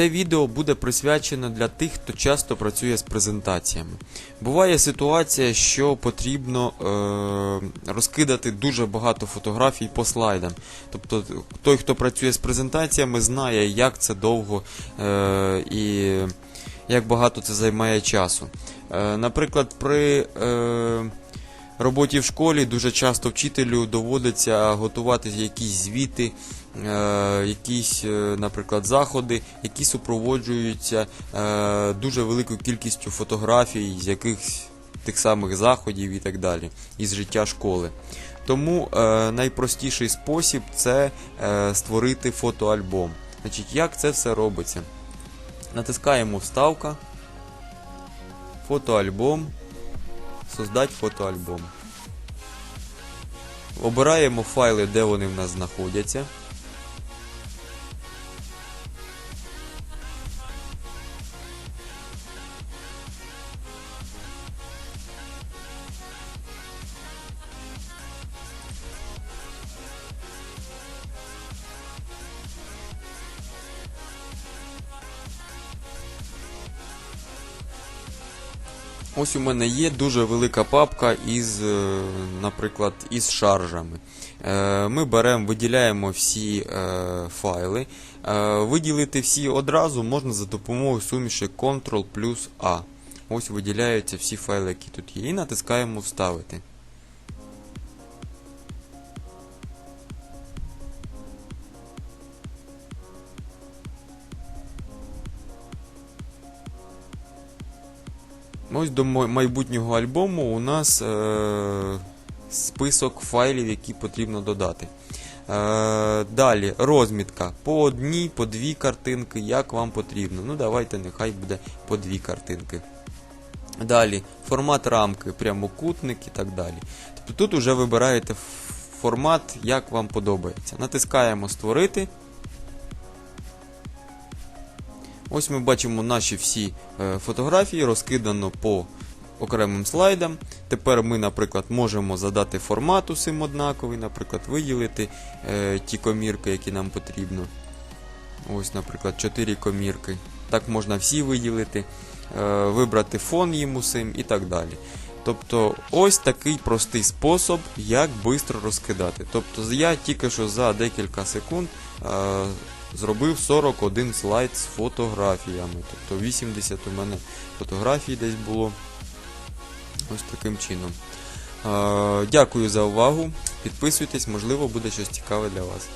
Це відео буде присвячено для тих, хто часто працює з презентаціями. Буває ситуація, що потрібно е, розкидати дуже багато фотографій по слайдам. Тобто той, хто працює з презентаціями, знає, як це довго е, і як багато це займає часу. Е, наприклад, при е, роботі в школі дуже часто вчителю доводиться готувати якісь звіти, якісь, е, наприклад, заходи, які супроводжуються е, дуже великою кількістю фотографій з якихось тих самих заходів і так далі, із життя школи. Тому е, найпростіший спосіб це е, створити фотоальбом. Значить, як це все робиться? Натискаємо вставка, фотоальбом, создать фотоальбом. Обираємо файли, де вони в нас знаходяться. Ось у мене є дуже велика папка із, е, наприклад, із шаржами. Е, Ми беремо, виділяємо всі е, файли. Виділити всі одразу можна за допомогою суміші Ctrl плюс A. Ось виділяються всі файли, які тут є. І натискаємо Вставити. Ось до майбутнього альбому у нас е- список файлів, які потрібно додати. Е- далі розмітка по одній, по дві картинки, як вам потрібно. Ну, давайте, нехай буде по дві картинки. Далі формат рамки, прямокутник і так далі. Тобто тут вже вибираєте формат, як вам подобається. Натискаємо Створити. Ось ми бачимо наші всі е, фотографії розкидано по окремим слайдам. Тепер ми, наприклад, можемо задати формат усім однаковий, наприклад, виділити е, ті комірки, які нам потрібно. Ось, наприклад, 4 комірки. Так можна всі виділити, е, вибрати фон їм усім і так далі. Тобто, ось такий простий спосіб, як швидко розкидати. Тобто, я тільки що за декілька секунд зробив 41 слайд з фотографіями. Тобто 80 у мене фотографій десь було. Ось таким чином. Е, Дякую за увагу. Підписуйтесь, можливо, буде щось цікаве для вас.